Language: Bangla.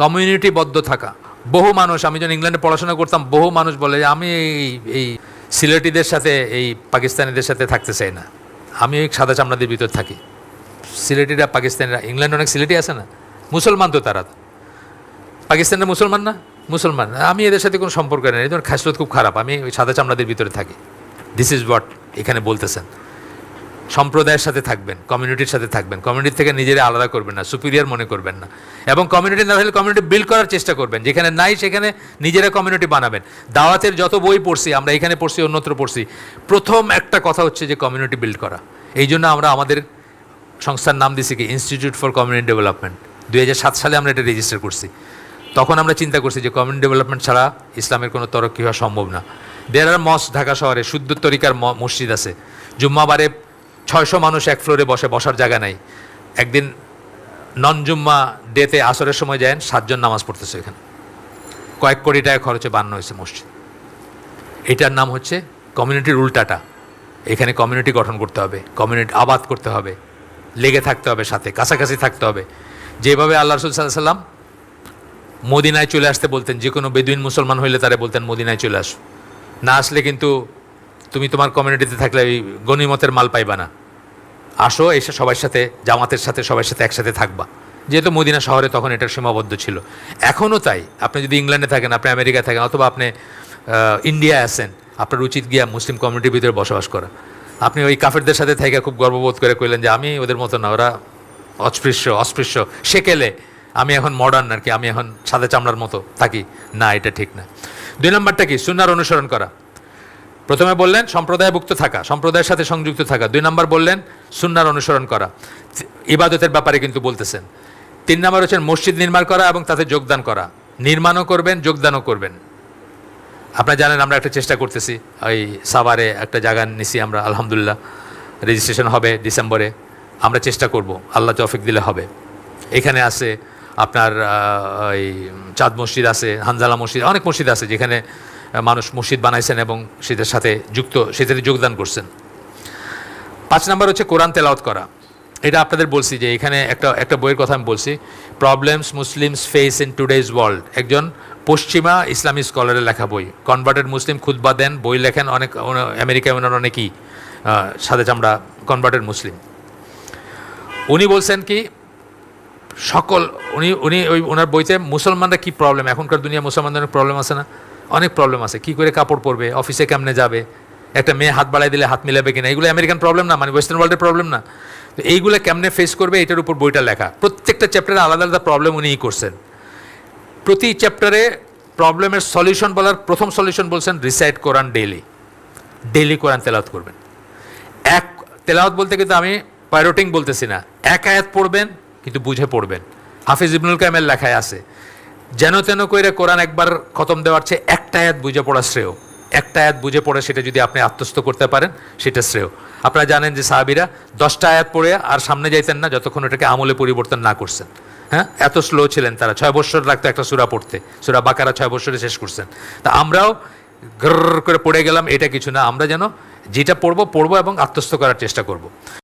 কমিউনিটিবদ্ধ থাকা। বহু মানুষ, আমি যখন ইংল্যান্ডে পড়াশোনা করতাম, বহু মানুষ বলে, আমি এই এই সিলেটিদের সাথে, এই পাকিস্তানিদের সাথে থাকতে চাই না। আমি ওই সাদা চামড়াদের ভিতর থাকি। সিলেটিরা, পাকিস্তানিরা, ইংল্যান্ডে অনেক সিলেটি আছে না? মুসলমান তো তারা পাকিস্তানের মুসলমান না? মুসলমান। আমি এদের সাথে কোনো সম্পর্ক নেই। এদের খাসলত খুব খারাপ। আমি ওই সাদা চামড়াদের ভিতরে থাকি। দিস ইজ হোয়াট এখানে বলতেছেন। সম্প্রদায়ের সাথে থাকবেন কমিউনিটির সাথে থাকবেন। কমিউনিটি থেকে নিজেরা আলাদা করবেন না সুপিরিয়র মনে করবেন না। এবং কমিউনিটি না হলে কমিউনিটি বিল্ড করার চেষ্টা করবেন। যেখানে নাই, সেখানে নিজেরা কমিউনিটি বানাবেন। দাওয়াতের যত বই পড়ছি, আমরা এখানে পড়ছি, অন্যত্র পড়ছি, প্রথম একটা কথা হচ্ছে যে কমিউনিটি বিল্ড করা। এই জন্য আমরা আমাদের সংস্থার নাম দিছি কি ইনস্টিটিউট ফর কমিউনিটি ডেভেলপমেন্ট দুই হাজার সাত সালে আমরা এটা রেজিস্টার করছি। তখন আমরা চিন্তা করছি যে কমিউনিটি ডেভেলপমেন্ট ছাড়া ইসলামের কোনো তরক্কি হওয়া সম্ভব না। দেয়ার আর মস ঢাকা শহরে, শুদ্ধ তরিকার মসজিদ আছে। জুম্মাবারে ছয়শো মানুষ এক ফ্লোরে বসে, বসার জায়গা নাই। একদিন নন জুম্মা ডেতে আসরের সময় যায় সাতজন নামাজ পড়তেছে এখানে। কয়েক কোটি টাকা খরচে বানানো হয়েছে মসজিদ। এটার নাম হচ্ছে কমিউনিটির উল্টাটা এখানে কমিউনিটি গঠন করতে হবে কমিউনিটি আবাদ করতে হবে, লেগে থাকতে হবে সাথে, কাছাকাছি থাকতে হবে। যেভাবে আল্লাহ রসুল সাল্লাহ সাল্লাম মদিনায় চলে আসতে বলতেন, যে কোনো বেদুইন মুসলমান হইলে তারা বলতেন, মদিনায় চলে আসো। না আসলে কিন্তু তুমি তোমার কমিউনিটিতে থাকলে ওই গণিমতের মাল পাইবা না। আসো, এসে সবার সাথে, জামাতের সাথে সবার সাথে একসাথে থাকবা। যেহেতু মদিনা শহরে তখন এটা সীমাবদ্ধ ছিল। এখনও তাই। আপনি যদি ইংল্যান্ডে থাকেন, আপনি আমেরিকায় থাকেন, অথবা আপনি ইন্ডিয়ায় আসেন আপনার উচিত গিয়া মুসলিম কমিউনিটির ভিতরে বসবাস করা। আপনি ওই কাফেরদের সাথে থেকে খুব গর্ববোধ করে কইলেন যে, আমি ওদের মতো না, ওরা অস্পৃশ্য অস্পৃশ্য, সেকেলে। আমি এখন মডার্ন আর কি, আমি এখন সাদা চামড়ার মতো থাকি। না, এটা ঠিক না। দুই নম্বরটা কি? সুনার অনুসরণ করা। প্রথমে বললেন, সম্প্রদায়ভুক্ত থাকা, সম্প্রদায়ের সাথে সংযুক্ত থাকা। দুই নম্বর বললেন, সুন্নার অনুসরণ করা। ইবাদতের ব্যাপারে কিন্তু বলতেছেন। তিন নম্বর হচ্ছেন, মসজিদ নির্মাণ করা এবং তাতে যোগদান করা। নির্মাণও করবেন, যোগদানও করবেন। আপনারা জানেন, আমরা একটা চেষ্টা করতেছি। ওই সাভারে একটা জায়গা নিছি আমরা, আলহামদুলিল্লাহ। রেজিস্ট্রেশন হবে ডিসেম্বরে। আমরা চেষ্টা করব, আল্লাহ তৌফিক দিলে হবে। এখানে আছে আপনার ওই চাঁদ মসজিদ আছে, হানজালা মসজিদ, অনেক মসজিদ আছে যেখানে মানুষ মসজিদ বানাইছেন এবং সেটার সাথে যুক্ত সেটাতে যোগদান করছেন। পাঁচ নাম্বার হচ্ছে কোরআন তেলাওয়াত করা। এটা আপনাদের বলছি যে এখানে একটা একটা বইয়ের কথা আমি বলছি। Problems Muslims face in today's world একজন পশ্চিমা ইসলামী স্কলারের লেখা বই। কনভার্টেড মুসলিম খুতবা দেন, বই লেখেন অনেক আমেরিকা ওনার অনেকেই সাদা চামড়া কনভার্টেড মুসলিম উনি বলছেন কি, সকল, উনি উনি ওই, ওনার বইতে মুসলমানরা কি প্রবলেম এখনকার দুনিয়া মুসলমানদের প্রবলেম আছে না? অনেক প্রবলেম আছে। কি করে কাপড় পরবে? অফিসে কেমনে যাবে? একটা মেয়ে হাত বাড়াই দিলে হাত মিলাবে কিনা? এগুলো আমেরিকান প্রবলেম না মানে ওয়েস্টার্ন ওয়ার্ল্ডের প্রবলেম না। তো এইগুলো কেমনে ফেস করবে? এটার উপর বইটা লেখা। প্রত্যেকটা চ্যাপ্টারে আলাদা আলাদা প্রবলেম উনিই করছেন। প্রতি চ্যাপ্টারে প্রবলেমের সলিউশন বলার প্রথম সলিউশন বলছেন রিসাইড কোরআন ডেইলি ডেইলি কোরআন তেলাওয়াত করবেন। এক, তেলাওয়াত বলতে কিন্তু আমি পাইরোটিং বলতেছি না। এক আয়াত পড়বেন, কিন্তু বুঝে পড়বেন। হাফিজ ইবনুল কামের লেখায় আছে। যেন তেন কইরে কোরআন একবার খতম দেওয়ার চেয়ে একটা আয়াত বুঝে পড়া শ্রেয়। একটা আয়াত বুঝে পড়ে সেটা যদি আপনি আত্মস্থ করতে পারেন, সেটা শ্রেয়। আপনারা জানেন যে সাহাবিরা দশটা আয়াত পড়ে আর সামনে যাইতেন না, যতক্ষণ ওটাকে আমলে পরিবর্তন না করছেন। হ্যাঁ? এত স্লো ছিলেন তারা। ছয় বছর লাগতো একটা সুরা পড়তে। সুরা বাকারা ছয় বছরে শেষ করছেন। তা আমরাও গ্রর করে পড়ে গেলাম, এটা কিছু না। আমরা যেন যেটা পড়ব পড়ব এবং আত্মস্থ করার চেষ্টা করব।